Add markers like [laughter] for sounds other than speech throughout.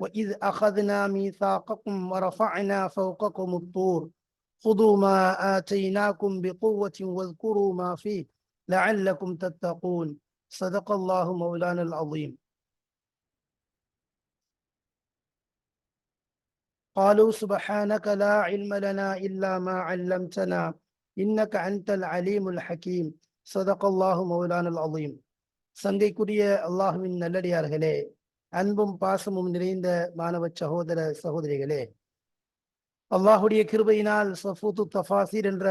وإذ أخذنا ميثاقكم ورفعنا فوقكم الطور خذوا ما آتيناكم بقوة واذكروا ما فيه لعلكم تتقون صدق الله مولانا العظيم قالوا سبحانك لا علم لنا إلا ما علمتنا إنك أنت العليم الحكيم صدق الله مولانا العظيم சங்கைக்குரிய அல்லாஹுவின் நல்லடியார்களே அன்பும் பாசமும் நிறைந்த மாணவ சகோதர சகோதரிகளே அல்லாஹுடைய கிருபையினால் சஃபூத்து தஃபாசிர் என்ற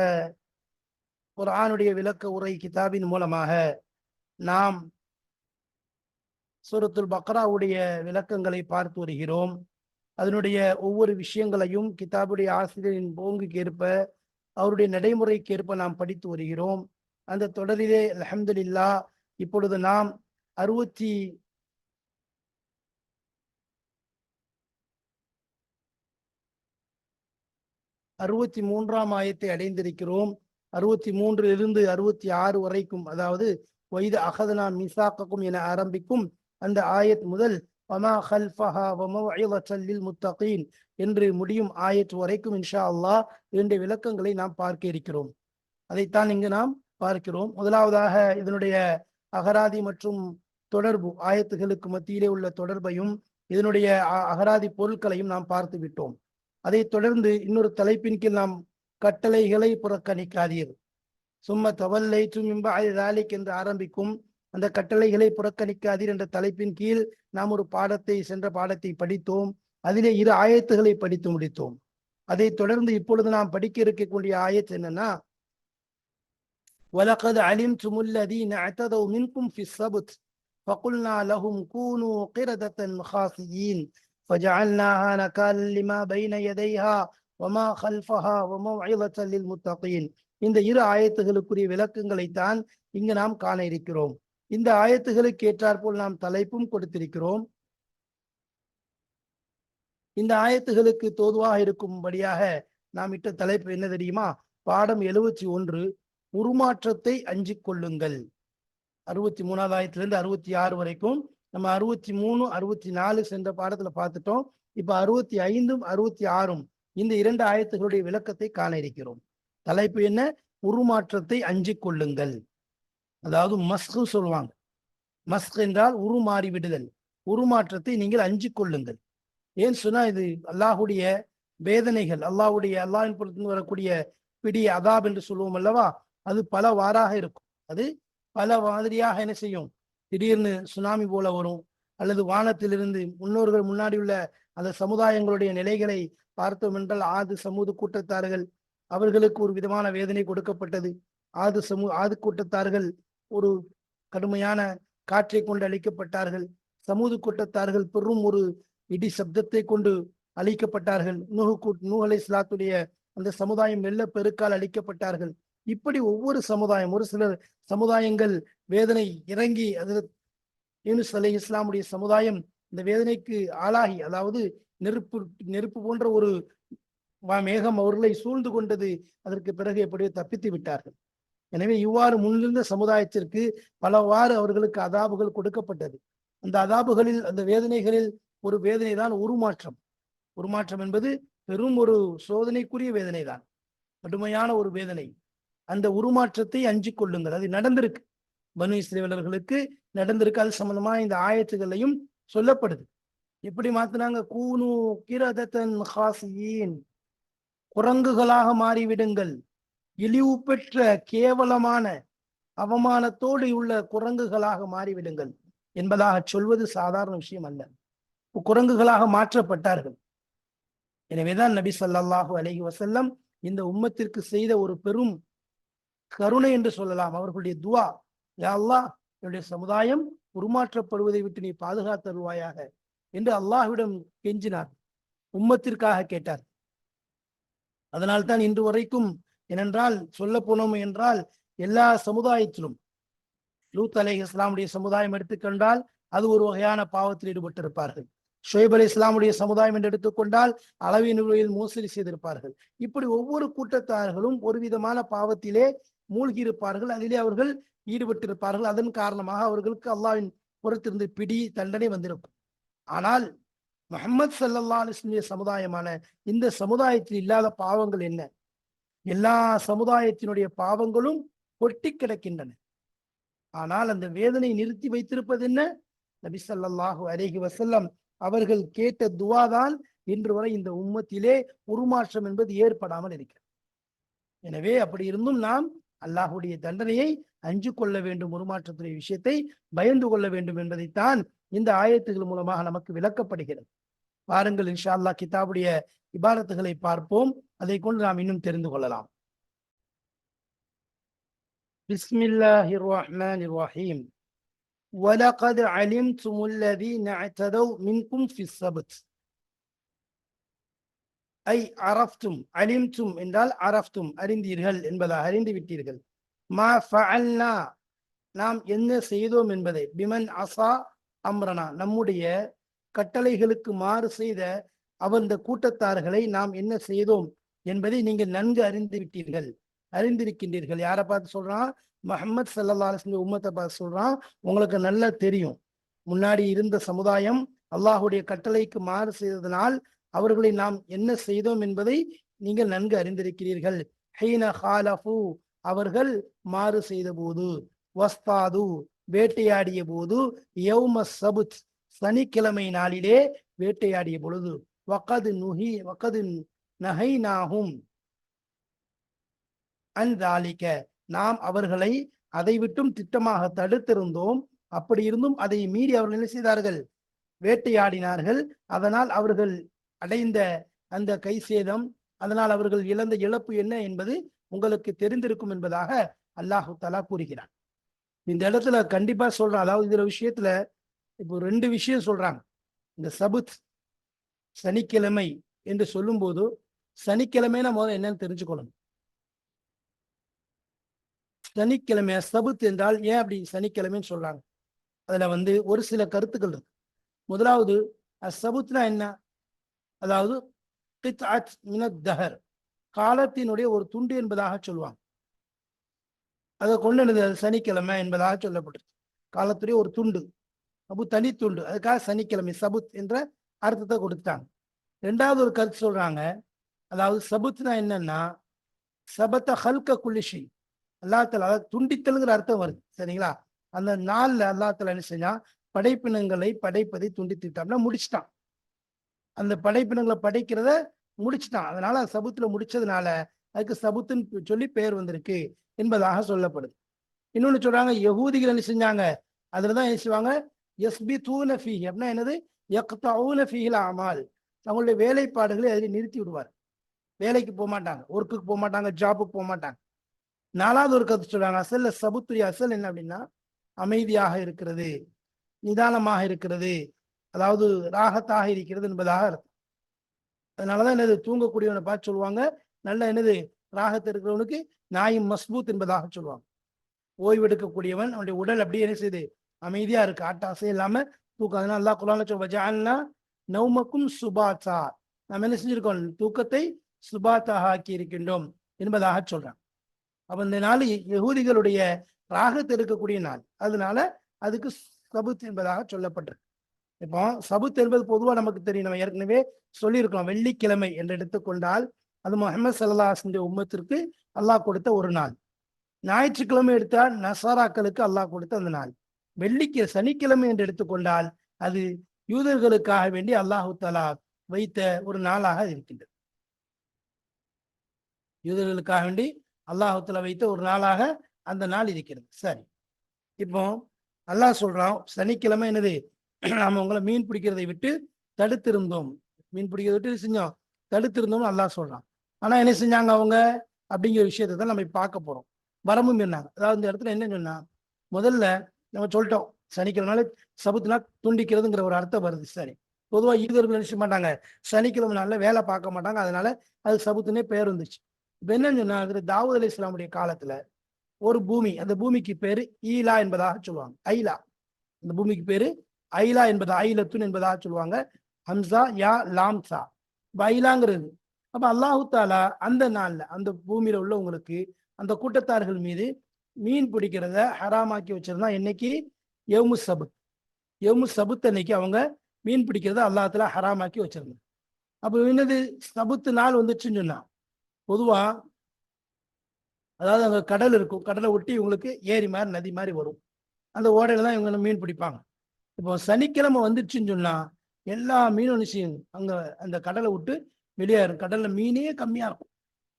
ஒரு ஆணுடைய விளக்க உரை கிதாபின் மூலமாக நாம் சூரத்துல் பக்ராவுடைய விளக்கங்களை பார்த்து வருகிறோம். அதனுடைய ஒவ்வொரு விஷயங்களையும் கிதாபுடைய ஆசிரியரின் போங்குக்கு ஏற்ப அவருடைய நடைமுறைக்கு ஏற்ப நாம் படித்து வருகிறோம். அந்த தொடரிலே அலமதுல்லா இப்பொழுது நாம் அறுபத்தி அறுபத்தி மூன்றாம் ஆயத்தை அடைந்திருக்கிறோம். அறுபத்தி மூன்றிலிருந்து அறுபத்தி ஆறு வரைக்கும் அதாவது வைது அகதனா மிசாக்கும் என ஆரம்பிக்கும் அந்த ஆயத் முதல் வமா ஹல்ஃபஹா வமவஇலத்தல் முத்தகீன் என்று முடியும் ஆயத் வரைக்கும் இன்ஷா அல்லாஹ் இரண்டு விளக்கங்களை நாம் பார்க்க இருக்கிறோம். அதைத்தான் இங்கு நாம் பார்க்கிறோம். முதலாவதாக இதனுடைய அகராதி மற்றும் தொடர்பு ஆயத்துகளுக்கு மத்தியிலே உள்ள தொடர்பையும் இதனுடைய அகராதி பொருட்களையும் நாம் பார்த்து விட்டோம். அதைத் தொடர்ந்து இன்னொரு தலைப்பின் கீழ் நாம் கட்டளைகளை புறக்கணிக்காதீர் சும்ம தவல்லை துமிம்பாலிக் என்று ஆரம்பிக்கும் அந்த கட்டளைகளை புறக்கணிக்காதீர் என்ற தலைப்பின் கீழ் நாம் ஒரு பாடத்தை சென்ற பாடத்தை படித்தோம் அதிலே இரு ஆயத்துகளை படித்து முடித்தோம் அதைத் தொடர்ந்து இப்பொழுது நாம் படிக்க இருக்கக்கூடிய ஆயத்து என்னன்னா وَلَقَدْ عَلِمْتُمُ الَّذِينَ اعْتَدَوْا مِنْكُمْ فِي السَّبْتِ فَقُلْنَا لَهُمْ كُونُوا قِرَدَةً خَاسِئِينَ فجعلناها نكالا لما بين يديها وما خلفها وموعظة للمتقين இந்த இரு ஆயத்துகளுக்குரிய விளக்கங்களைத்தான் இங்கு நாம் காண இருக்கிறோம் இந்த ஆயத்துகளுக்கு ஏற்றாற்போல் நாம் தலைப்பும் கொடுத்திருக்கிறோம் இந்த ஆயத்துகளுக்கு தோதுவாக இருக்கும்படியாக நாம் இட்ட தலைப்பு என்ன தெரியுமா பாடம் எழுபத்தி ஒன்று உருமாற்றத்தை அஞ்சிக் கொள்ளுங்கள் அறுபத்தி மூணாவது ஆயத்திலிருந்து அறுபத்தி ஆறு வரைக்கும் நம்ம அறுபத்தி மூணு அறுபத்தி நாலு சென்ற பாடத்துல பார்த்துட்டோம். இப்ப அறுபத்தி ஐந்தும் அறுபத்தி ஆறும் இந்த இரண்டு ஆயத்துகளுடைய விளக்கத்தை காண இருக்கிறோம். தலைப்பு என்ன? உருமாற்றத்தை அஞ்சிக் கொள்ளுங்கள். அதாவது மஸ்கு சொல்லுவாங்க. மஸ்க் என்றால் உருமாறி விடுதல். உருமாற்றத்தை நீங்கள் அஞ்சிக் கொள்ளுங்கள். ஏன் சொன்னா இது அல்லாஹுடைய வேதனைகள் அல்லாஹுடைய அல்லாஹின் பொறுத்து வரக்கூடிய பிடி அதாப் என்று சொல்லுவோம் அல்லவா? அது பல வாராக இருக்கும். அது பல மாதிரியாக என்ன செய்யும்? திடீர்னு சுனாமி போல வரும். அல்லது வானத்திலிருந்து முன்னோர்கள் முன்னாடி உள்ள அந்த சமுதாயங்களுடைய நிலைகளை பார்த்தோம் என்றால் ஆது சமூக கூட்டத்தார்கள் அவர்களுக்கு ஒரு விதமான வேதனை கொடுக்கப்பட்டது. ஆது சமூ ஆது கூட்டத்தார்கள் ஒரு கடுமையான காற்றை கொண்டு அழிக்கப்பட்டார்கள். சமூக கூட்டத்தார்கள் பெரும் ஒரு இடி சப்தத்தை கொண்டு அழிக்கப்பட்டார்கள். நூஹு கூட் நூ இஸ்லாத்துடைய அந்த சமுதாயம் வெள்ள பெருக்கால் அழிக்கப்பட்டார்கள். இப்படி ஒவ்வொரு சமுதாயம் ஒரு சிலர் சமுதாயங்கள் வேதனை இறங்கி அது யூனுஸ் அலை இஸ்லாமுடைய சமுதாயம் இந்த வேதனைக்கு ஆளாகி அதாவது நெருப்பு நெருப்பு போன்ற ஒரு மேகம் அவர்களை சூழ்ந்து கொண்டது அதற்கு பிறகு எப்படியோ தப்பித்து விட்டார்கள். எனவே இவ்வாறு முன்னிருந்த சமுதாயத்திற்கு பலவாறு அவர்களுக்கு அதாபுகள் கொடுக்கப்பட்டது. அந்த அதாபுகளில் அந்த வேதனைகளில் ஒரு வேதனை தான் உருமாற்றம். உருமாற்றம் என்பது பெரும் ஒரு சோதனைக்குரிய வேதனை தான் கடுமையான ஒரு வேதனை. அந்த உருமாற்றத்தை அஞ்சு கொள்ளுங்கள். அது நடந்திருக்கு. பனு இஸ்ரேவலர்களுக்கு நடந்திருக்கு அது சம்பந்தமா இந்த ஆயத்துகளையும் சொல்லப்படுது. எப்படி மாத்தினாங்க? கூனு கிரதத்தன் ஹாசியின். குரங்குகளாக மாறிவிடுங்கள். இழிவு பெற்ற கேவலமான அவமானத்தோடு உள்ள குரங்குகளாக மாறிவிடுங்கள் என்பதாக சொல்வது சாதாரண விஷயம் அல்ல. குரங்குகளாக மாற்றப்பட்டார்கள். எனவேதான் நபி சொல்லாஹு அலஹி வசல்லம் இந்த உம்மத்திற்கு செய்த ஒரு பெரும் கருணை என்று சொல்லலாம். அவர்களுடைய துவா யா அல்லாஹ் என்னுடைய சமுதாயம் உருமாற்றப்படுவதை விட்டு நீ பாதுகாத்தருவாயாக என்று அல்லாஹ்விடம் கெஞ்சினார். உம்மத்திற்காக கேட்டார். அதனால்தான் இன்று வரைக்கும் ஏனென்றால் சொல்ல போனோம் என்றால் எல்லா சமுதாயத்திலும் லூத் அலை இஸ்லாமுடைய சமுதாயம் எடுத்துக்கொண்டால் அது ஒரு வகையான பாவத்தில் ஈடுபட்டிருப்பார்கள். ஷுவைப் அலி இஸ்லாமுடைய சமுதாயம் என்று எடுத்துக்கொண்டால் அளவின் நிலையில் மோசடி செய்திருப்பார்கள். இப்படி ஒவ்வொரு கூட்டத்தார்களும் ஒரு விதமான பாவத்திலே மூழ்கி இருப்பார்கள் அதிலே அவர்கள் ஈடுபட்டிருப்பார்கள். அதன் காரணமாக அவர்களுக்கு அல்லாவின் புறத்திருந்து பிடி தண்டனை வந்திருக்கும். ஆனால் முகமது சல்லல்லா அலிஸ்லிய சமுதாயமான இந்த சமுதாயத்தில் இல்லாத பாவங்கள் என்ன? எல்லா சமுதாயத்தினுடைய பாவங்களும் கொட்டி கிடக்கின்றன. ஆனால் அந்த வேதனை நிறுத்தி வைத்திருப்பது என்ன? நபி ஸல்லல்லாஹு அலைஹி வசல்லம் அவர்கள் கேட்ட துவாதான் இன்று வரை இந்த உம்மத்திலே உருமாற்றம் என்பது ஏற்படாமல் இருக்கிறது. எனவே அப்படி இருந்தும் நாம் அல்லாஹுடைய தண்டனையை அஞ்சு கொள்ள வேண்டும் உருமாற்றத்துடைய விஷயத்தை பயந்து கொள்ள வேண்டும் என்பதைத்தான் இந்த ஆயத்துகள் மூலமாக நமக்கு விளக்கப்படுகிறது பாருங்கள் இன்ஷா அல்லாஹ் கிதாபுடைய இபாரத்துகளை பார்ப்போம் அதை கொண்டு நாம் இன்னும் தெரிந்து கொள்ளலாம் பிஸ்மில்லாஹிர் ரஹ்மானிர் ரஹீம் وَلَقَدْ عَلِمْتُمُ الَّذِينَ اعْتَدَوْا مِنْكُمْ فِي السَّبْتِ ஐ அரஃப்தும் அலிம்தும் என்றால் அரஃப்தும் அறிந்தீர்கள் என்பதாக அறிந்து விட்டீர்கள் மா ஃபஅல்னா நாம் என்ன செய்தோம் என்பதை பிமன் அசா அம்ரனா நம்முடைய கட்டளைகளுக்கு மாறு செய்த அவந்த கூட்டத்தார்களை நாம் என்ன செய்தோம் என்பதை நீங்கள் நன்கு அறிந்து விட்டீர்கள். அறிந்திருக்கின்றீர்கள். யாரை பார்த்து சொல்றான்? முகமது சல்லா அலிஸ்ல உம்மத்தை பார்த்து சொல்றான். உங்களுக்கு நல்லா தெரியும். முன்னாடி இருந்த சமுதாயம் அல்லாஹுடைய கட்டளைக்கு மாறு செய்ததனால் அவர்களை நாம் என்ன செய்தோம் என்பதை நீங்கள் நன்கு அறிந்திருக்கிறீர்கள். ஹைன ஹாலஃபு அவர்கள் மாறு செய்த போது வஸ்தாது வேட்டையாடிய போது யௌம சபுத் சனிக்கிழமை நாளிலே வேட்டையாடிய பொழுது வக்கது நுகி வக்கது நகை நாகும் அந்தாலிக்க நாம் அவர்களை அதை விட்டும் திட்டமாக தடுத்திருந்தோம். அப்படி இருந்தும் அதை மீறி அவர்கள் என்ன செய்தார்கள்? வேட்டையாடினார்கள். அதனால் அவர்கள் அடைந்த அந்த கை சேதம் அதனால் அவர்கள் இழந்த இழப்பு என்ன என்பது உங்களுக்கு தெரிந்திருக்கும் என்பதாக அல்லாஹு தலா கூறுகிறான். இந்த இடத்துல கண்டிப்பா சொல்றான். அதாவது இதுல விஷயத்துல இப்போ ரெண்டு விஷயம் சொல்றாங்க. இந்த சபுத் சனிக்கிழமை என்று சொல்லும்போது சனிக்கிழமைனா முதல்ல என்னன்னு தெரிஞ்சுக்கொள்ளணும். சனிக்கிழமை சபுத் என்றால் ஏன் அப்படி சனிக்கிழமைன்னு சொல்றாங்க? அதுல வந்து ஒரு சில கருத்துக்கள் இருக்கு. முதலாவது அசபுத்னா என்ன? அதாவது கித்அத் மினத் தஹர். காலத்தினுடைய ஒரு துண்டு என்பதாக சொல்லுவாங்க. அதை கொண்டு வந்தது சனிக்கிழமை என்பதாக சொல்லப்பட்டது. காலத்துடைய ஒரு துண்டு. அப்போ தனித்துண்டு. அதுக்காக சனிக்கிழமை சபுத் என்ற அர்த்தத்தை கொடுத்தாங்க ரெண்டாவது ஒரு கருத்து சொல்றாங்க. அதாவது சபுத்னா என்னன்னா சபத்த ஹல்க குளிஷி அல்லாத்தல அதாவது துண்டித்தலுங்கிற அர்த்தம் வருது. சரிங்களா? அந்த நாள்ல அல்லாத்தல என்ன செஞ்சா படைப்பினங்களை படைப்பதை துண்டித்துட்டான்னா முடிச்சிட்டான். அந்த படைப்பினங்களை படைக்கிறத முடிச்சுட்டான். அதனால சபுத்துல முடிச்சதுனால அதுக்கு சபுத்துன்னு சொல்லி பெயர் வந்திருக்கு என்பதாக சொல்லப்படுது. இன்னொன்னு சொல்றாங்க யகூதிகள் என்ன செஞ்சாங்க? அதுலதான் என்ன செய்வாங்க? எஸ்பி தூன ஃபீஹி. அப்படின்னா என்னது? எக்தவுன ஃபீஹில் அமால். தங்களுடைய வேலைப்பாடுகளை அதில் நிறுத்தி விடுவார். வேலைக்கு போக மாட்டாங்க. ஒர்க்குக்கு போக மாட்டாங்க ஜாபுக்கு போக மாட்டாங்க. நாலாவது ஒரு கருத்து சொல்றாங்க அசல்ல சபுத்துரிய அசல் என்ன அப்படின்னா அமைதியாக இருக்கிறது நிதானமாக இருக்கிறது அதாவது ராகத்தாக இருக்கிறது என்பதாக அர்த்தம். அதனாலதான் என்னது தூங்கக்கூடியவனை பார்த்து சொல்லுவாங்க. நல்ல என்னது ராகத்தை இருக்கிறவனுக்கு நாயும் மஸ்பூத் என்பதாக சொல்லுவாங்க. ஓய்வெடுக்கக்கூடியவன் அவனுடைய உடல் அப்படியே என்ன செய்யுது அமைதியா இருக்கு. ஆட்டாசை இல்லாம தூக்கம். அதனால அல்லா குலான சொல்வா நௌமக்கும் சுபாத்தா. நாம் என்ன செஞ்சிருக்கோம்? தூக்கத்தை சுபாத்தாக ஆக்கி இருக்கின்றோம் என்பதாக சொல்றான். அப்ப இந்த நாள் யகூதிகளுடைய ராகத்து இருக்கக்கூடிய நாள் அதனால அதுக்கு சபுத் என்பதாக சொல்லப்பட்டிருக்கு. இப்போ சபுத் என்பது பொதுவாக நமக்கு தெரியும். நம்ம ஏற்கனவே சொல்லியிருக்கோம் வெள்ளிக்கிழமை என்று எடுத்துக்கொண்டால் அது முகமது சல்லாஹிന്റെ உம்மத்திற்கு அல்லாஹ் கொடுத்த ஒரு நாள். ஞாயிற்றுக்கிழமை எடுத்தால் நசாராக்களுக்கு அல்லாஹ் கொடுத்த அந்த நாள். வெள்ளிக்கு சனிக்கிழமை என்று எடுத்துக்கொண்டால் அது யூதர்களுக்காக வேண்டி அல்லாஹு தலா வைத்த ஒரு நாளாக இருக்கின்றது. யூதர்களுக்காக வேண்டி அல்லாஹு தலா வைத்த ஒரு நாளாக அந்த நாள் இருக்கிறது. சரி. இப்போ அல்லாஹ் சொல்றான் சனிக்கிழமை என்னது? [clears throat] நாம் உங்களை மீன் பிடிக்கிறதை விட்டு தடுத்திருந்தோம். மீன் பிடிக்கிறத விட்டு செஞ்சோம்? தடுத்திருந்தோம்னு நல்லா சொல்கிறான் ஆனால் என்ன செஞ்சாங்க அவங்க? அப்படிங்கிற விஷயத்தை தான் நம்ம பார்க்க போகிறோம் வரமும் சொன்னாங்க. அதாவது இந்த இடத்துல என்ன சொன்னால் முதல்ல நம்ம சொல்லிட்டோம். சனிக்கிழமைனால சபத்துனா துண்டிக்கிறதுங்கிற ஒரு அர்த்தம் வருது. சரி. பொதுவாக யூதர்கள் நினைச்ச மாட்டாங்க? சனிக்கிழமை நாள்ல வேலை பார்க்க மாட்டாங்க. அதனால அது சபுத்துனே பேர் வந்துச்சு. இப்போ என்னன்னு சொன்னால் அதுல தாவூத் அலி இஸ்லாமுடைய காலத்தில் ஒரு பூமி அந்த பூமிக்கு பேர் ஈலா என்பதாக சொல்லுவாங்க. ஐலா. அந்த பூமிக்கு பேர் ஐலா என்பது ஐலத்துன் என்பதாக சொல்லுவாங்க. ஹம்சா யா லாம்சா இப்ப ஐலாங்கிறது. அப்ப அல்லாஹு தாலா அந்த நாள்ல அந்த பூமியில உள்ளவங்களுக்கு அந்த கூட்டத்தார்கள் மீது மீன் பிடிக்கிறத ஹராமாக்கி வச்சிருந்தா என்னைக்கு? எவ்மு சபுத். எவ்மு சபுத் அன்னைக்கு அவங்க மீன் பிடிக்கிறத அல்லாத்துல ஹராமாக்கி வச்சிருந்தாங்க. அப்ப என்னது? சபுத்து நாள் வந்துச்சுன்னு சொன்னா பொதுவா அதாவது அங்க கடல் இருக்கும். கடலை ஒட்டி இவங்களுக்கு ஏரி மாதிரி நதி மாதிரி வரும். அந்த ஓடையில தான் இவங்க மீன் பிடிப்பாங்க. இப்போ சனிக்கிழமை வந்துருச்சுன்னு சொன்னா எல்லா மீனும் நிச்சயம் அங்க அந்த கடலை விட்டு வெளியேறும் கடல்ல மீனே கம்மியா இருக்கும்.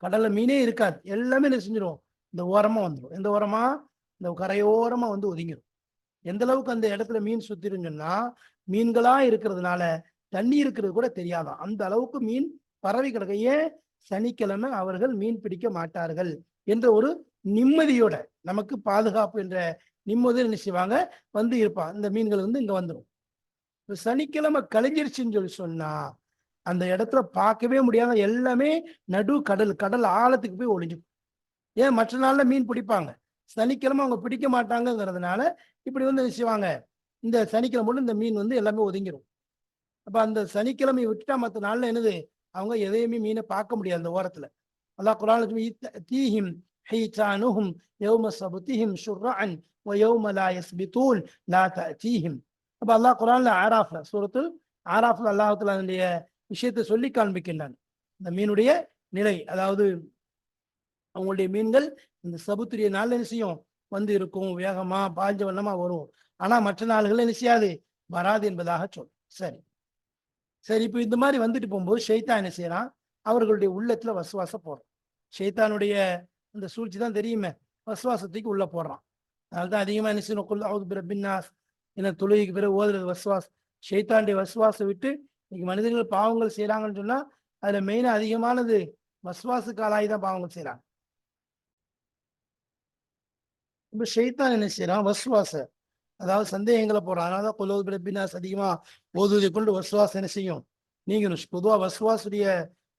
கடல்ல மீனே இருக்காது. எல்லாமே என்ன செஞ்சிடும் இந்த ஓரமா வந்துடும் எந்த ஓரமா? இந்த கரையோரமா வந்து ஒதுங்கிடும் எந்த அளவுக்கு அந்த இடத்துல மீன் சுத்திரும் சொன்னா மீன்களா இருக்கிறதுனால தண்ணி இருக்கிறது கூட தெரியாதான். அந்த அளவுக்கு மீன் பரவி கிடக்க. ஏன்? சனிக்கிழமை அவர்கள் மீன் பிடிக்க மாட்டார்கள் என்ற ஒரு நிம்மதியோட நமக்கு பாதுகாப்பு என்ற நிம்மதியில் என்ன செய்வாங்க? வந்து இருப்பான் இந்த மீன்கள் வந்து இங்கே வந்துடும் இப்போ சனிக்கிழமை கழிஞ்சிருச்சுன்னு சொல்லி சொன்னால் அந்த இடத்துல பார்க்கவே முடியாத எல்லாமே நடு கடல் கடல் ஆழத்துக்கு போய் ஒளிஞ்சுக்கும் ஏன்? மற்ற நாளில் மீன் பிடிப்பாங்க. சனிக்கிழமை அவங்க பிடிக்க மாட்டாங்கங்கிறதுனால இப்படி வந்து என்ன செய்வாங்க? இந்த சனிக்கிழமை மட்டும் இந்த மீன் வந்து எல்லாமே ஒதுங்கிடும் அப்போ அந்த சனிக்கிழமை விட்டுட்டா மற்ற நாளில் என்னது? அவங்க எதையுமே மீனை பார்க்க முடியாது அந்த ஓரத்தில். அல்லா குரான் தீஹிம் ஹீசானுஹும் யௌம சபுத்திஹிம் ஷுர்ரான் வ யௌம லா யஸ்பிதூன் லா அப்ப அல்லாஹ் குரான்ல ஆராஃப்ல சூரத்துல் ஆராஃப்ல அல்லாஹத்துல அதனுடைய விஷயத்தை சொல்லி காண்பிக்கின்றான். இந்த மீனுடைய நிலை அதாவது அவங்களுடைய மீன்கள் இந்த சபுத்திரிய நாள்ல என்ன செய்யும்? வந்து இருக்கும் வேகமா பாஞ்ச வண்ணமா வரும். ஆனா மற்ற நாள்கள் என்ன செய்யாது? வராது என்பதாக சொல். சரி. சரி இப்போ இந்த மாதிரி வந்துட்டு போகும்போது ஷெய்தா என்ன செய்யறான் அவர்களுடைய உள்ளத்துல வசுவாச போடுறான். ஷெய்தானுடைய அந்த சூழ்ச்சி தான் தெரியுமே? வசுவாசத்துக்கு உள்ள போடுறான். அதனால்தான் அதிகமாக என்ன செய்யணும்? குல் அவுது பிரபின்னாஸ் என்ன தொழுகைக்கு பிறகு ஓதுறது வசுவாஸ் ஷைத்தாண்டி வஸ்வாசை விட்டு இன்னைக்கு மனிதர்கள் பாவங்கள் செய்கிறாங்கன்னு சொன்னால் அதில் மெயினாக அதிகமானது வசுவாசுக்கு ஆளாகி தான் பாவங்கள் செய்கிறாங்க இப்போ ஷைத்தான் என்ன செய்கிறான் வசுவாச அதாவது சந்தேகங்களை போடுறான். அதனால குலோது பிரபின்னாஸ் அதிகமாக ஓதுவதை கொண்டு வசுவாசம் என்ன செய்யும்? நீங்கணும். பொதுவாக வசுவாசுடைய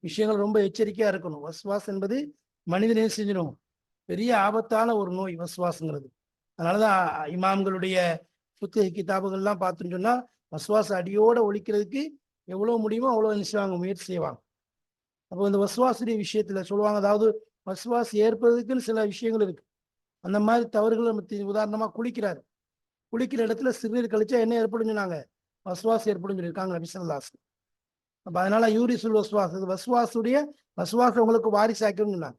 விஷயங்கள் ரொம்ப எச்சரிக்கையாக இருக்கணும். வஸ்வாஸ் என்பது மனிதனே செஞ்சிடும்? பெரிய ஆபத்தான ஒரு நோய் வசுவாசங்கிறது அதனாலதான் இமாம்களுடைய புத்தக கிதாபுகள்லாம் பார்த்துன்னு சொன்னா வசுவாச அடியோட ஒழிக்கிறதுக்கு எவ்வளவு முடியுமோ அவ்வளவு நினைச்சுவாங்க முயற்சி செய்வாங்க. அப்போ இந்த வசுவாசுடைய விஷயத்துல சொல்லுவாங்க அதாவது வசுவாஸ் ஏற்படுறதுக்குன்னு சில விஷயங்கள் இருக்கு. அந்த மாதிரி தவறுகளை நம்ம உதாரணமா குளிக்கிறாரு. குளிக்கிற இடத்துல சிறுநீர் கழிச்சா என்ன ஏற்படும் சொன்னாங்க? வசுவாஸ் ஏற்படும் சொல்லியிருக்காங்க நபிசல்லாஸ் அப்ப அதனால யூரிசுல் வசுவாஸ் இது வசுவாசுடைய வசுவாச உங்களுக்கு வாரிசாக்கணும்னு சொன்னாங்க.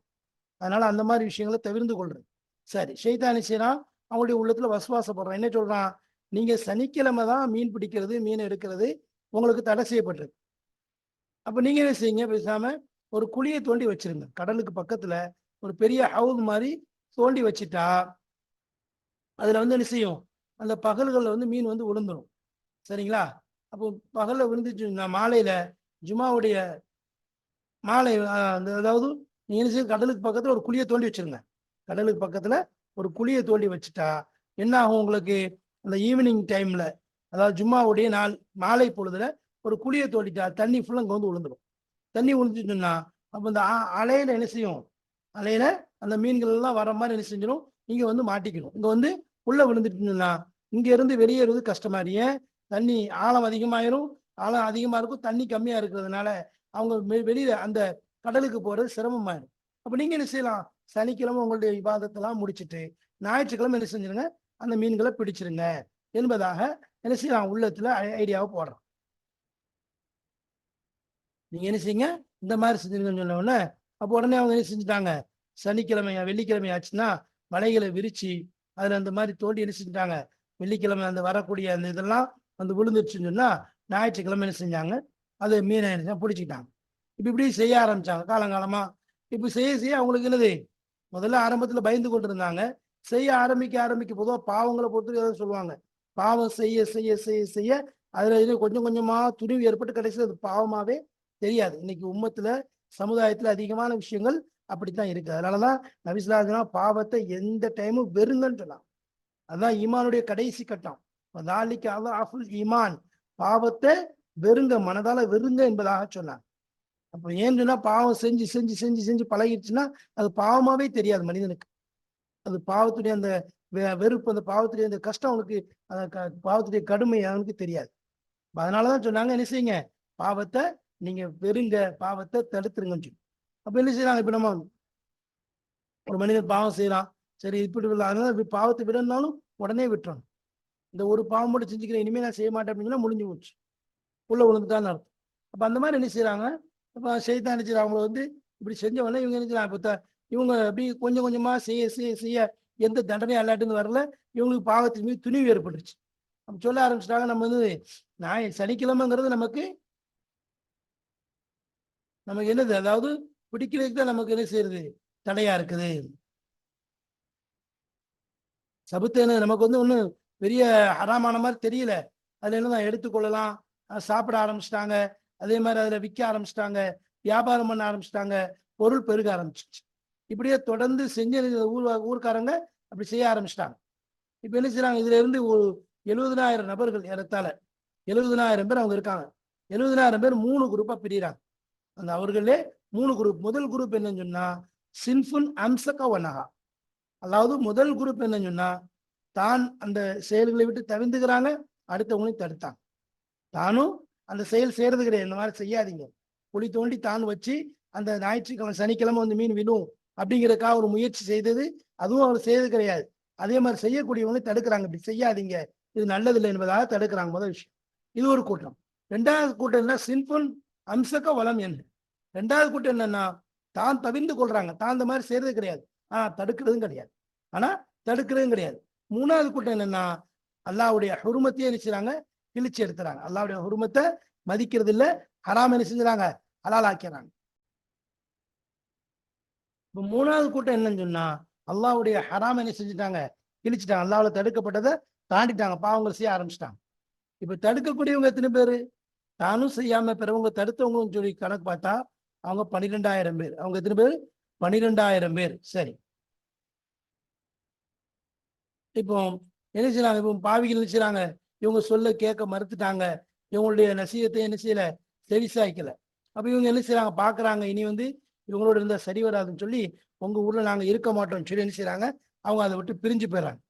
அதனால அந்த மாதிரி விஷயங்களை தவிர்ந்து கொள்றது. சரி ஷைத்தானி செய்யறான்? அவங்களுடைய உள்ளத்துல வசுவாசப்படுறான். என்ன சொல்றான்? நீங்க சனிக்கிழமை தான் மீன் பிடிக்கிறது மீன் எடுக்கிறது உங்களுக்கு தடை செய்யப்பட்டிருக்கு. அப்ப நீங்க என்ன செய்யுங்க? பேசாம ஒரு குழியை தோண்டி வச்சிருங்க. கடலுக்கு பக்கத்துல ஒரு பெரிய ஹவுஸ் மாதிரி தோண்டி வச்சிட்டா அதுல வந்து என்ன செய்யும்? அந்த பகல்களில் வந்து மீன் வந்து விழுந்துடும் சரிங்களா? அப்போ பகலில் விழுந்துச்சுன்னா மாலையில ஜுமாவுடைய மாலை அந்த அதாவது நீங்க கடலுக்கு பக்கத்துல ஒரு குழியை தோண்டி வச்சிருங்க. கடலுக்கு பக்கத்துல ஒரு குழியை தோண்டி வச்சுட்டா என்ன ஆகும் உங்களுக்கு? அந்த ஈவினிங் டைம்ல அதாவது ஜும்மாவுடைய நாள் மாலை பொழுதுல ஒரு குழியை தோண்டிட்டா தண்ணி ஃபுல்லாக இங்க வந்து விழுந்துடும் தண்ணி விழுந்துச்சுன்னா அப்போ இந்த அலையில என்ன செய்யும்? அலையில அந்த மீன்கள் எல்லாம் வர மாதிரி என்ன செஞ்சிடும்? இங்க வந்து மாட்டிக்கணும் இங்க வந்து உள்ள விழுந்துட்டுன்னா இங்க இருந்து வெளியேறது கஷ்டமா? இருக்கு. ஏன்? தண்ணி ஆழம் அதிகமாயிரும். ஆழம் அதிகமா இருக்கும். தண்ணி கம்மியா இருக்கிறதுனால அவங்க வெ- வெளியில அந்த கடலுக்கு போறது சிரமமாயிடும் அப்ப நீங்க என்ன செய்யலாம்? சனிக்கிழமை உங்களுடைய விவாதத்தெல்லாம் முடிச்சிட்டு ஞாயிற்றுக்கிழமை என்ன செஞ்சிருங்க? அந்த மீன்களை பிடிச்சிருங்க என்பதாக என்ன செய்யலாம் உள்ளத்துல ஐடியாவை போடுறோம் நீங்க என்ன செய்யுங்க? இந்த மாதிரி செஞ்சிருங்கன்னு சொன்ன உடனே அப்போ உடனே அவங்க என்ன செஞ்சுட்டாங்க? சனிக்கிழமையா வெள்ளிக்கிழமை ஆச்சுன்னா வலைகளை விரிச்சு அதுல அந்த மாதிரி தோண்டி என்ன செஞ்சுட்டாங்க? வெள்ளிக்கிழமை அந்த வரக்கூடிய அந்த இதெல்லாம் வந்து விழுந்துருச்சுன்னு சொன்னா ஞாயிற்றுக்கிழமை என்ன செஞ்சாங்க? அது மீனை என்ன பிடிச்சிக்கிட்டாங்க. இப்போ இப்படி செய்ய ஆரம்பிச்சாங்க. காலங்காலமா இப்போ செய்ய செய்ய அவங்களுக்கு என்னது? முதல்ல ஆரம்பத்துல பயந்து கொண்டு இருந்தாங்க செய்ய ஆரம்பிக்க ஆரம்பிக்க பொதுவா பாவங்களை பொறுத்து சொல்லுவாங்க. பாவம் செய்ய செய்ய செய்ய செய்ய அதுல இது கொஞ்சம் கொஞ்சமா துணிவு ஏற்பட்டு கடைசியில் அது பாவமாவே தெரியாது. இன்னைக்கு உம்மத்துல சமுதாயத்துல அதிகமான விஷயங்கள் அப்படித்தான் இருக்கு. அதனாலதான் நபிசுலாஜனா பாவத்தை எந்த டைமும் வெறுங்கன்னு சொன்னாங்க. அதுதான் ஈமானுடைய கடைசி கட்டம். நாளைக்கு அல்லாஹுல் ஈமான். பாவத்தை வெறுங்க மனதால வெறுங்க என்பதாக சொன்னாங்க. அப்ப ஏன்னு சொன்னா பாவம் செஞ்சு செஞ்சு செஞ்சு செஞ்சு பழகிடுச்சுன்னா அது பாவமாவே தெரியாது மனிதனுக்கு. அது பாவத்துடைய அந்த வெ- வெறுப்பு அந்த பாவத்துடைய அந்த கஷ்டம் அவனுக்கு அந்த க- பாவத்துடைய கடுமை அவனுக்கு தெரியாது. அதனாலதான் சொன்னாங்க என்ன செய்யுங்க? பாவத்தை நீங்க வெறுங்க பாவத்தை தடுத்துருங்கன்னு சொல்லி. அப்ப என்ன செய்யறாங்க இப்ப நம்ம ஒரு மனிதன் பாவம் செய்யறான் சரி இப்படி அதனால இப்படி பாவத்தை விடனாலும் உடனே விட்டுறணும். இந்த ஒரு பாவம் மட்டும் செஞ்சுக்கிறேன் இனிமே நான் செய்ய மாட்டேன் அப்படின்னா முடிஞ்சு போச்சு. உள்ள விழுந்துட்டான்னு அர்த்தம். அப்ப அந்த மாதிரி என்ன செய்யறாங்க அப்ப செய்தான் அவங்கள வந்து இப்படி செஞ்ச உடனே இவங்க நினைச்சிடலாம் இப்போ இவங்க அப்படி கொஞ்சம் கொஞ்சமா செய்ய செய்ய செய்ய எந்த தண்டனையும் அல்லாட்டுன்னு வரல. இவங்களுக்கு பாவத்தின் மீது துணிவு ஏற்பட்டுருச்சு. நம்ம சொல்ல ஆரம்பிச்சிட்டாங்க நம்ம வந்து நான் சனிக்கிழமைங்கிறது நமக்கு நமக்கு என்னது? அதாவது பிடிக்கிறதுக்கு தான் நமக்கு என்ன செய்யறது தடையா இருக்குது. சபுத்தேனு நமக்கு வந்து ஒன்றும் பெரிய ஹராமான மாதிரி தெரியல. அதுல என்ன எடுத்துக்கொள்ளலாம். சாப்பிட ஆரம்பிச்சிட்டாங்க. அதே மாதிரி அதுல விற்க ஆரம்பிச்சிட்டாங்க வியாபாரம் பண்ண ஆரம்பிச்சிட்டாங்க பொருள் பெருக ஆரம்பிச்சிச்சு இப்படியே தொடர்ந்து செஞ்ச ஊர் ஊர்க்காரங்க அப்படி செய்ய ஆரம்பிச்சிட்டாங்க. இப்ப என்ன செய்யறாங்க இதுல இருந்து ஒரு எழுபதனாயிரம் நபர்கள் இறத்தால எழுபதனாயிரம் பேர் அவங்க இருக்காங்க. எழுபதனாயிரம் பேர் மூணு குரூப்பா பிரிகிறாங்க அந்த அவர்களே மூணு குரூப் முதல் குரூப் என்னன்னு சொன்னா சின்ஃபுன் அம்சக வனகா அதாவது முதல் குரூப் என்னன்னு சொன்னா தான் அந்த செயல்களை விட்டு தவிந்துக்கிறாங்க அடுத்தவங்களையும் தடுத்தாங்க. தானும் அந்த செயல் செய்யறது கிடையாது. இந்த மாதிரி செய்யாதீங்க. குழி தோண்டி தான் வச்சு அந்த ஞாயிற்றுக்கிழமை சனிக்கிழமை வந்து மீன் விடும் அப்படிங்கறதுக்காக ஒரு முயற்சி செய்தது. அதுவும் அவர் செய்தது கிடையாது. அதே மாதிரி செய்யக்கூடியவங்க தடுக்கிறாங்க. இப்படி செய்யாதீங்க. இது நல்லதில்லை என்பதாக தடுக்கிறாங்க. முதல் விஷயம். இது ஒரு கூட்டம். ரெண்டாவது கூட்டம் என்ன சின்புன் அம்சக்க வளம் என்ன ரெண்டாவது கூட்டம் என்னன்னா தான் தவிர்ந்து கொள்றாங்க. தான் இந்த மாதிரி செய்யறது கிடையாது. ஆனா தடுக்கிறதும் கிடையாது. ஆனா தடுக்கிறதும் கிடையாது. மூணாவது கூட்டம் என்னன்னா அல்லாவுடைய ஹுருமத்தையே நினைச்சாங்க கிழிச்சு எடுத்துறாங்க. அல்லாவுடைய உரிமத்தை மதிக்கிறது இல்ல ஹராம் என்ன செஞ்சுறாங்க? ஹலால் ஆக்கிறாங்க இப்ப மூணாவது கூட்டம் என்னன்னு சொன்னா அல்லாவுடைய ஹராம் என்ன செஞ்சுட்டாங்க? கிழிச்சிட்டாங்க. அல்லாவுல தடுக்கப்பட்டதை தாண்டிட்டாங்க. பாவங்கள் செய்ய ஆரம்பிச்சிட்டாங்க. இப்ப தடுக்கக்கூடியவங்க எத்தனை பேரு? தானும் செய்யாம பிறவங்க தடுத்தவங்களும் சொல்லி கணக்கு பார்த்தா அவங்க பன்னிரெண்டாயிரம் பேர். அவங்க எத்தனை பேர்? பன்னிரெண்டாயிரம் பேர். சரி. இப்போ என்ன செய்றாங்க? இப்போ பாவிகள் நினைச்சாங்க செய்றாங்க? இவங்க சொல்ல கேட்க மறுத்துட்டாங்க. இவங்களுடைய நசீகத்தை என்ன செய்யல? செவிசாய்க்கல. அப்ப இவங்க என்ன செய்யறாங்க பாக்குறாங்க. இனி வந்து இவங்களோட இருந்தா சரி வராதுன்னு சொல்லி உங்க ஊர்ல நாங்க இருக்க மாட்டோம்னு சொல்லி என்ன செய்கிறாங்க அவங்க அதை விட்டு பிரிஞ்சு போயிடறாங்க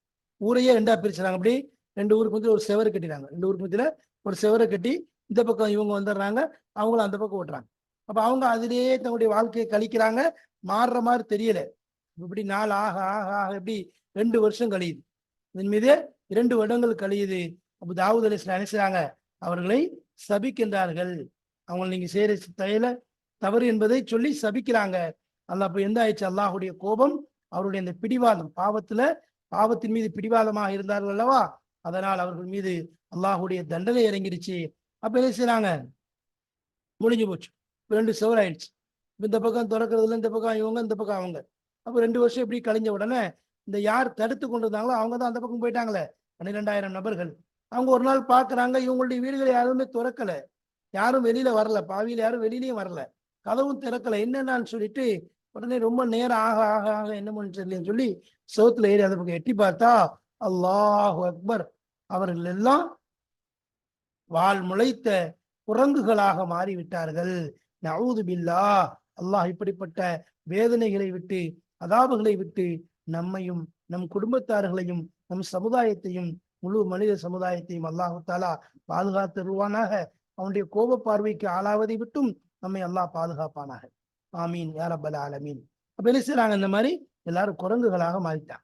ஊரையே ரெண்டா பிரிச்சுறாங்க. அப்படி ரெண்டு ஊருக்கு மத்தியில் ஒரு செவரை கட்டிடுறாங்க ரெண்டு ஊருக்கு மத்தியில ஒரு செவரை கட்டி இந்த பக்கம் இவங்க வந்துடுறாங்க. அவங்களும் அந்த பக்கம் ஓட்டுறாங்க. அப்ப அவங்க அதிலேயே தன்னுடைய வாழ்க்கையை கழிக்கிறாங்க. மாறுற மாதிரி தெரியல. இப்படி நாள் ஆக ஆக ஆக எப்படி ரெண்டு வருஷம் கழியுது. இதன் மீது இரண்டு வருடங்கள் கழியுது. அப்போ தாவூத் அலி இஸ்லாம் அவர்களை சபிக்கின்றார்கள். அவங்க நீங்க செய்யற செயல தவறு என்பதை சொல்லி சபிக்கிறாங்க. அல்லா அப்போ எந்த ஆயிடுச்சு? அல்லாஹுடைய கோபம் அவருடைய அந்த பிடிவாதம். பாவத்துல பாவத்தின் மீது பிடிவாதமாக இருந்தார்கள் அல்லவா? அதனால் அவர்கள் மீது அல்லாஹுடைய தண்டனை இறங்கிடுச்சு அப்ப என்ன செய்கிறாங்க முடிஞ்சு போச்சு. ரெண்டு செவர் ஆயிடுச்சு இந்த பக்கம் திறக்கிறதுல இந்த பக்கம் இவங்க இந்த பக்கம் அவங்க. அப்போ ரெண்டு வருஷம் இப்படி கழிஞ்ச உடனே இந்த யார் தடுத்து கொண்டு இருந்தாங்களோ அவங்க தான் அந்த பக்கம் போயிட்டாங்களே. பன்னிரெண்டாயிரம் நபர்கள். அவங்க ஒரு நாள் பாக்குறாங்க இவங்களுடைய வீடுகள் யாருமே திறக்கல. யாரும் வெளியில வரல. பாவியில யாரும் வெளியிலையும் வரல. கதவும் திறக்கல. என்னென்னு சொல்லிட்டு உடனே ரொம்ப நேரம் ஆக ஆக ஆக என்ன பண்ணுறதுன்னு சொல்லி சோத்துல ஏறி அந்த பக்கம் எட்டி பார்த்தா அல்லாஹ் அக்பர் அவர்கள் எல்லாம் வால் முளைத்த குரங்குகளாக மாறிவிட்டார்கள். நவுது பில்லா அல்லாஹ் இப்படிப்பட்ட வேதனைகளை விட்டு அதாபுகளை விட்டு நம்மையும் நம் குடும்பத்தார்களையும் நம் சமுதாயத்தையும் முழு மனித சமுதாயத்தையும் அல்லாஹு தாலா பாதுகாத்தருவானாக அவனுடைய கோப பார்வைக்கு ஆளாவதை விட்டும் நம்மை அல்லாஹ் பாதுகாப்பானாக. ஆமீன். யாரப்பல் ஆலமீன். அப்ப என்ன செய்றாங்க? இந்த மாதிரி எல்லாரும் குரங்குகளாக மாறிட்டாங்க.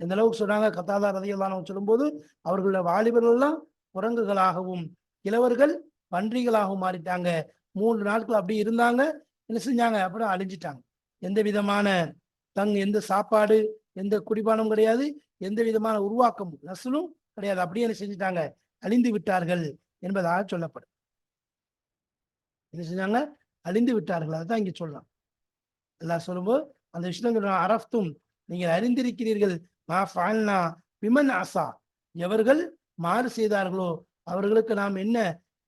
எந்த அளவுக்கு சொன்னாங்க கத்தாதா ரதையெல்லாம் சொல்லும்போது அவர்களோட வாலிபர்கள் எல்லாம் குரங்குகளாகவும் இளவர்கள் பன்றிகளாகவும் மாறிட்டாங்க. மூன்று நாட்கள் அப்படி இருந்தாங்க. என்ன செஞ்சாங்க? அப்புறம் அழிஞ்சிட்டாங்க. எந்த விதமான தங் எந்த சாப்பாடு எந்த குடிபானம் கிடையாது. எந்த விதமான உருவாக்கமும் நசலும் கிடையாது. அப்படியே என்ன செஞ்சுட்டாங்க? அழிந்து விட்டார்கள் என்பதாக சொல்லப்படும். என்ன செஞ்சாங்க? அழிந்து விட்டார்கள். அதுதான் இங்க சொல்லலாம் எல்லாம் சொல்லும்போது அந்த விஷயம் சொல்றாங்க அரஃப்தும் நீங்கள் அறிந்திருக்கிறீர்கள். மா ஃபால்னா விமன் ஆசா எவர்கள் மாறு செய்தார்களோ அவர்களுக்கு நாம் என்ன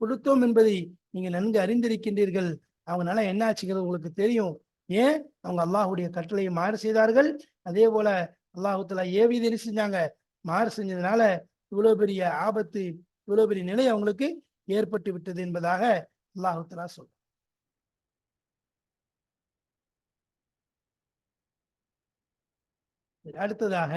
கொடுத்தோம் என்பதை நீங்கள் நன்கு அறிந்திருக்கின்றீர்கள். அவங்களால என்ன ஆச்சுங்கிறது உங்களுக்கு தெரியும். ஏன்? அவங்க அல்லாஹுடைய கட்டளையை மாறு செய்தார்கள். அதே போல அல்லாஹுத்தலா ஏவியது செஞ்சாங்க? மாறு செஞ்சதுனால இவ்வளவு பெரிய ஆபத்து இவ்வளவு பெரிய நிலை அவங்களுக்கு ஏற்பட்டு விட்டது என்பதாக அல்லாஹுத்தலா சொல். அடுத்ததாக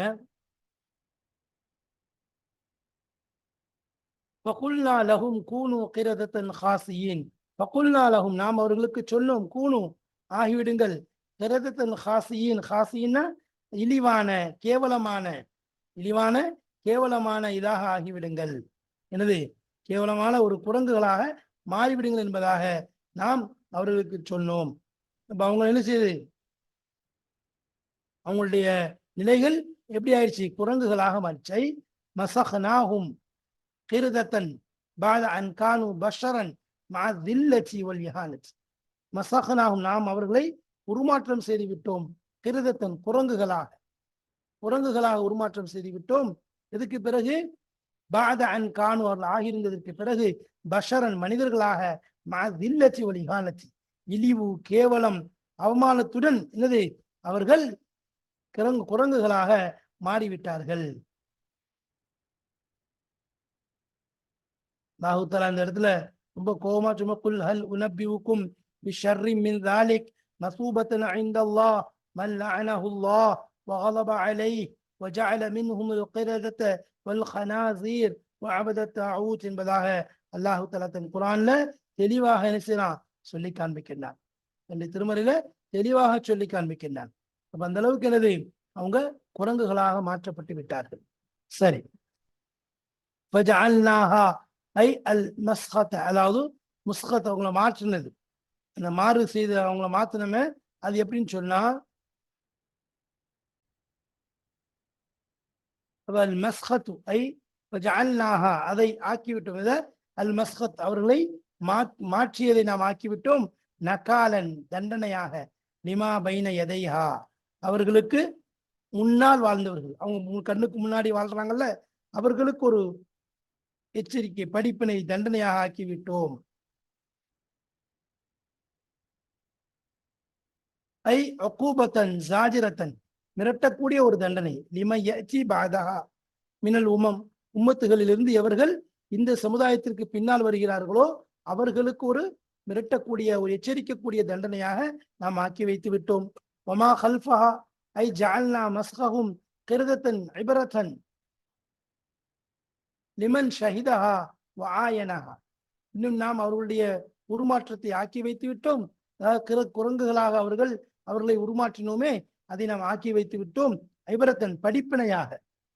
ஃபகுல்னா லஹும் கூனு கிரதத்தன் ஹாசியின் ஃபகுல்னா லஹும் நாம் அவர்களுக்கு சொல்லும் கூனு ஆகிவிடுங்கள். கிரதத்தன் ஹாசியின் ஹாசின்னா இழிவான கேவலமான இழிவான கேவலமான இதாக ஆகிவிடுங்கள். எனது கேவலமான ஒரு குரங்குகளாக மாறிவிடுங்கள் என்பதாக நாம் அவர்களுக்கு சொன்னோம். இப்போ அவங்க என்ன செய்யுது அவங்களுடைய நிலைகள் எப்படி ஆயிடுச்சு? குரங்குகளாக மாறிச்சை. மசஹனாகும் கிருதத்தன் பாத அன்கானு பஷரன் மா தில்லச்சி வல் இஹானத் மசஹனாகும் நாம் அவர்களை உருமாற்றம் செய்து விட்டோம் கிருதத்தன் குரங்குகளாக. குரங்குகளாக உருமாற்றம் செய்து விட்டோம் எதுக்கு பிறகு? பாத அன் கானு அவர்கள் ஆகியிருந்ததற்கு பிறகு பஷரன் மனிதர்களாக வில்லச்சி வழிகாலச்சி இழிவு கேவலம் அவமானத்துடன் என்னது? அவர்கள் கிறங்கு குரங்குகளாக மாறிவிட்டார்கள். நாகுத்தலா அந்த இடத்துல ரொம்ப கோமா சும்மா குல் ஹல் உனப்பி உக்கும் பிஷர்ரி மின் தாலிக் மசூபத்தன் ஐந்தல்லா மல்லா அனஹுல்லா வகலப அலை وجعل منهم القردة والخنازير وعبد الطاغوت என்பதாக அல்லாஹு தலா தன் குரான்ல தெளிவாக என்ன செய்யறான் சொல்லி காண்பிக்கின்றான் என்னுடைய திருமறையில தெளிவாக சொல்லி காண்பிக்கின்றான் அப்ப அந்த அளவுக்கு என்னது அவங்க குரங்குகளாக மாற்றப்பட்டு விட்டார்கள் சரி ஃபஜஅல்னாஹா ஐ அல் மஸ்ஹத் அதாவது முஸ்ஹத் அவங்கள மாற்றினது அந்த மாறு செய்து அவங்கள மாத்தினமே அது எப்படின்னு சொன்னா அல் மஸ்ஹத்து ஐ ஃபஜஅல்னாஹா அதை ஆக்கிவிட்டோம். இதை அல் மஸ்ஹத் அவர்களை மா மாற்றியதை நாம் ஆக்கிவிட்டோம். நகாலன் தண்டனையாக. லிமா பைன எதைஹா அவர்களுக்கு முன்னால் வாழ்ந்தவர்கள். அவங்க கண்ணுக்கு முன்னாடி வாழ்றாங்கல்ல அவர்களுக்கு ஒரு எச்சரிக்கை படிப்பினை தண்டனையாக ஆக்கிவிட்டோம். ஐ அக்கூபத்தன் ஜாஜிரத்தன். மிரட்டக்கூடிய ஒரு தண்டனை. லிம பாதகா மினல் உமம். உம்மத்துகளிலிருந்து எவர்கள் இந்த சமுதாயத்திற்கு பின்னால் வருகிறார்களோ அவர்களுக்கு ஒரு மிரட்டக்கூடிய ஒரு எச்சரிக்கக்கூடிய தண்டனையாக நாம் ஆக்கி வைத்து விட்டோம். வமா ஹல்ஃபஹா ஐ ஜால்னா மஸ்ஹஹும் கிருதத்தன் ஐபரத்தன் லிமன் ஷஹிதஹா வாயனஹா இன்னும் நாம் அவர்களுடைய உருமாற்றத்தை ஆக்கி வைத்து விட்டோம். குரங்குகளாக அவர்கள் அவர்களை உருமாற்றினோமே அதை நாம் ஆக்கி வைத்து விட்டோம். ஐபரத்தன் படிப்பினையாக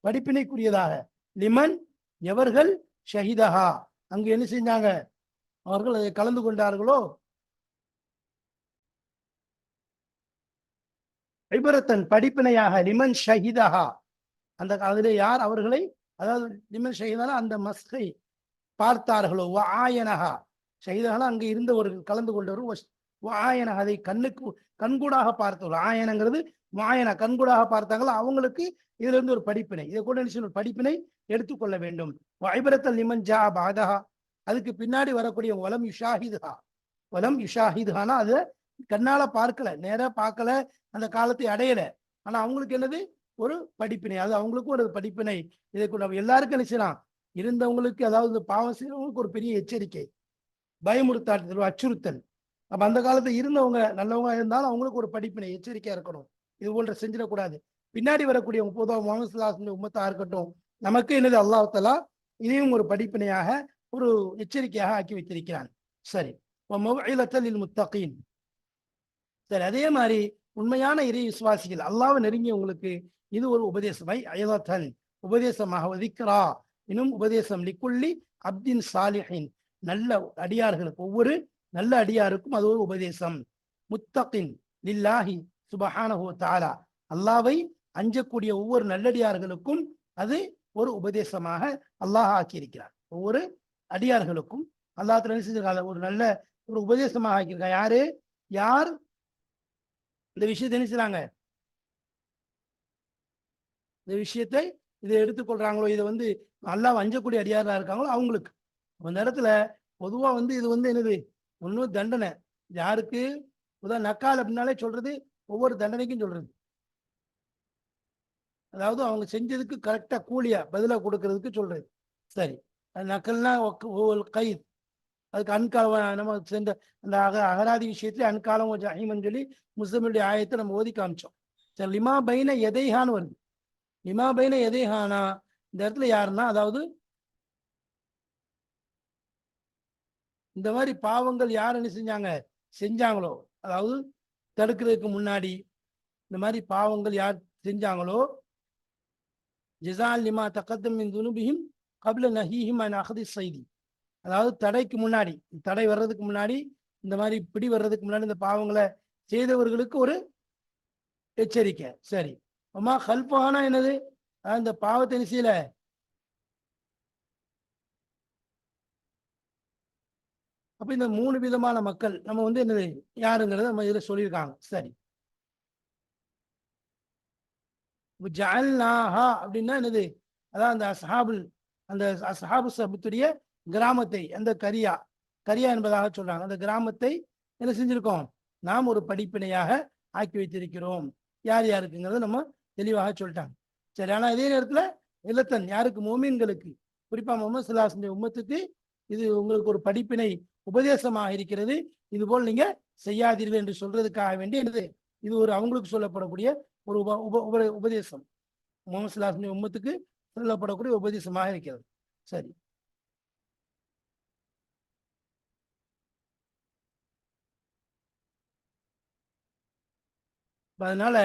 படிப்பினைக்குரியதாக. லிமன் எவர்கள் ஷஹிதஹா? அங்கு என்ன செஞ்சாங்க? அவர்கள் அதை கலந்து கொண்டார்களோ? ஐபரத்தன் படிப்பினையாக லிமன் ஷஹிதஹா. அந்த அதிலே யார் அவர்களை? அதாவது லிமன் ஷஹிதான அந்த மஸ்கை பார்த்தார்களோ? வ ஆயனஹா. ஷஹிதஹா அங்கு இருந்தவர்கள் கலந்து கொண்டவர் ஆயனஹா. அதை கண்ணுக்கு கண்கூடாக பார்த்தவர்கள் ஆயனங்கிறது மாயனா கண்கூடாக பார்த்தாங்களோ அவங்களுக்கு இதுல இருந்து ஒரு படிப்பினை இதை கூட என்ன ஒரு படிப்பினை எடுத்துக்கொள்ள வேண்டும். வைபரத்தல் நிமஞ்சா ஜா பாதஹா. அதுக்கு பின்னாடி வரக்கூடிய வலம் யுஷாஹிதுஹா. வலம் யுஷாஹிதுஹானா அது கண்ணால பார்க்கல நேரா பார்க்கல அந்த காலத்தை அடையல. ஆனா அவங்களுக்கு என்னது? ஒரு படிப்பினை அது அவங்களுக்கும் ஒரு படிப்பினை. இதை நம்ம எல்லாருக்கும் நினைச்சலாம் இருந்தவங்களுக்கு அதாவது இந்த பாவம் செய்யறவங்களுக்கு ஒரு பெரிய எச்சரிக்கை. பயமுறுத்தாட்டுதல் அச்சுறுத்தல். அப்ப அந்த காலத்துல இருந்தவங்க நல்லவங்க இருந்தாலும் அவங்களுக்கு ஒரு படிப்பினை எச்சரிக்கையா இருக்கணும். இது போன்ற செஞ்சிடக்கூடாது. பின்னாடி வரக்கூடிய முப்பதாம் முகமது சுல்லாசனுடைய இருக்கட்டும் நமக்கு என்னது? அல்லாஹலா இதையும் ஒரு படிப்பினையாக ஒரு எச்சரிக்கையாக ஆக்கி வைத்திருக்கிறான். சரி. முத்தகீன். சரி அதே மாதிரி உண்மையான இறை விசுவாசிகள் அல்லாஹ்வை நெருங்கியவங்களுக்கு இது ஒரு உபதேசமாய் அயலத்தன் உபதேசமாக வதிக்கிறா. இன்னும் உபதேசம் லிக்குள்ளி அப்தின் சாலிஹின். நல்ல அடியார்களுக்கு ஒவ்வொரு நல்ல அடியாருக்கும் அது ஒரு உபதேசம். முத்தகின் லில்லாஹி சுபஹானஹோ தாலா அல்லாவை அஞ்சக்கூடிய ஒவ்வொரு நல்லடியார்களுக்கும் அது ஒரு உபதேசமாக அல்லாஹ் ஆக்கியிருக்கிறார். ஒவ்வொரு அடியார்களுக்கும் அல்லாஹ் என்ன செஞ்சிருக்காங்க? ஒரு நல்ல ஒரு உபதேசமாக ஆக்கியிருக்காங்க. யாரு? யார்? இந்த விஷயத்தை என்ன இந்த விஷயத்தை இதை எடுத்துக்கொள்றாங்களோ இதை வந்து அல்லாஹ் அஞ்சக்கூடிய அடியாரா இருக்காங்களோ அவங்களுக்கு. அந்த இடத்துல பொதுவா வந்து இது வந்து என்னது? ஒன்றும் தண்டனை. யாருக்கு? உதா நக்கால் அப்படின்னாலே சொல்றது ஒவ்வொரு தண்டனைக்கும் சொல்றது. அதாவது அவங்க செஞ்சதுக்கு கரெக்டாக கூலியா பதிலா கொடுக்கறதுக்கு சொல்றது. சரி. அது நக்கல்னா கைது. கை அதுக்கு அன்காலம் நம்ம சென்ற அந்த அக அகராதி விஷயத்துல அன்காலம் ஜஹீமன் சொல்லி முஸ்லிமுடைய ஆயத்தை நம்ம ஓதி காமிச்சோம். சரி லிமா பைன எதைஹான்னு வருது. லிமா பைன எதைஹானா இந்த இடத்துல யாருன்னா அதாவது இந்த மாதிரி பாவங்கள் யார் என்ன செஞ்சாங்க? செஞ்சாங்களோ? அதாவது தடுக்கிறதுக்கு முன்னாடி இந்த மாதிரி பாவங்கள் யார் செஞ்சாங்களோ ஜிசால் லிமா தக்கத்தம் துனுபியும் கபில நஹீஹிம் அகதி செய்தி அதாவது தடைக்கு முன்னாடி தடை வர்றதுக்கு முன்னாடி இந்த மாதிரி பிடி வர்றதுக்கு முன்னாடி இந்த பாவங்களை செய்தவர்களுக்கு ஒரு எச்சரிக்கை. சரி. அம்மா ஹல்பஹானா என்னது? அந்த இந்த பாவத்தை செய்யல? அப்ப இந்த மூணு விதமான மக்கள் நம்ம வந்து என்னது யாருங்கிறத நம்ம இதுல சொல்லியிருக்காங்க. சரி. இப்ப அப்படின்னா என்னது? அதான் அந்த அஸ்ஹாபுல் அந்த அஸ்ஹாபு சபத்துடைய கிராமத்தை அந்த கரியா. கரியா என்பதாக சொல்றாங்க. அந்த கிராமத்தை என்ன செஞ்சிருக்கோம்? நாம் ஒரு படிப்பினையாக ஆக்கி வைத்திருக்கிறோம். யார் யாருக்குங்கிறத நம்ம தெளிவாக சொல்லிட்டாங்க. சரி ஆனா இதே நேரத்துல இல்லத்தன் யாருக்கு? மோமீன்களுக்கு. குறிப்பா முகமது சிலாசனுடைய உம்மத்துக்கு இது உங்களுக்கு ஒரு படிப்பினை உபதேசமாக இருக்கிறது இது போல் நீங்க செய்யாதீர்கள் என்று சொல்றதுக்காக வேண்டி என்னது இது ஒரு அவங்களுக்கு சொல்லப்படக்கூடிய ஒரு உப உப உப உபதேசம். முகமது சுல்லாசனுடைய உம்மத்துக்கு சொல்லப்படக்கூடிய உபதேசமாக இருக்கிறது சரி அதனால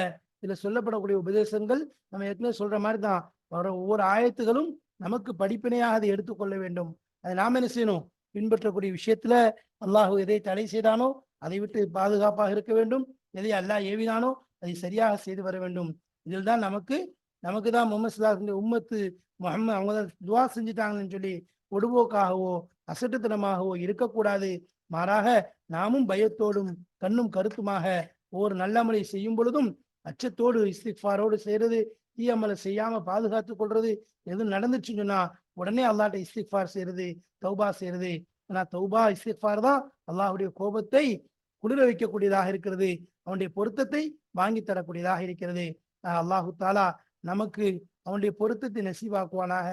இதுல சொல்லப்படக்கூடிய உபதேசங்கள் நம்ம ஏற்கனவே சொல்ற மாதிரி தான் வர ஒவ்வொரு ஆயத்துகளும் நமக்கு படிப்பினையாக அதை எடுத்துக்கொள்ள வேண்டும். அதை நாம் என்ன செய்யணும்? பின்பற்றக்கூடிய விஷயத்துல அல்லாஹ் எதை தடை செய்தானோ அதை விட்டு பாதுகாப்பாக இருக்க வேண்டும். எதை அல்லாஹ் ஏவினானோ அதை சரியாக செய்து வர வேண்டும். இதில் தான் நமக்கு நமக்கு தான் முகமது சுல்லாஹின் உம்மத்து முகமது அவங்க தான் துவா செஞ்சுட்டாங்கன்னு சொல்லி ஒடுபோக்காகவோ அசட்டுத்தனமாகவோ இருக்கக்கூடாது. மாறாக நாமும் பயத்தோடும் கண்ணும் கருத்துமாக ஒவ்வொரு நல்லமலை செய்யும் பொழுதும் அச்சத்தோடு இஸ்திக்ஃபாரோடு செய்யறது தீயமலை செய்யாம பாதுகாத்துக் கொள்றது எதுவும் நடந்துச்சுன்னு சொன்னா உடனே அல்லாட்ட இஸ்திஃபார் செய்யறது தௌபா செய்யறது ஆனா தௌபா இஸ்திஃபார் தான் அல்லாஹுடைய கோபத்தை குளிர வைக்கக்கூடியதாக இருக்கிறது. அவனுடைய பொருத்தத்தை வாங்கி தரக்கூடியதாக இருக்கிறது. அல்லாஹு தாலா நமக்கு அவனுடைய பொருத்தத்தை நெசிவாக்குவானாக.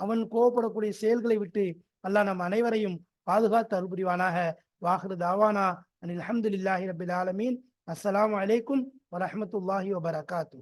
அவன் கோபப்படக்கூடிய செயல்களை விட்டு அல்லாஹ் நம் அனைவரையும் பாதுகாத்து அருள்புரிவானாக. புரிவானாக தாவானா. அனில் அஹமதுல்லாஹி ரபில் ஆலமீன். அஸ்லாம் வலைக்கும் வரமத்துல்லாஹி வபரகாத்தூ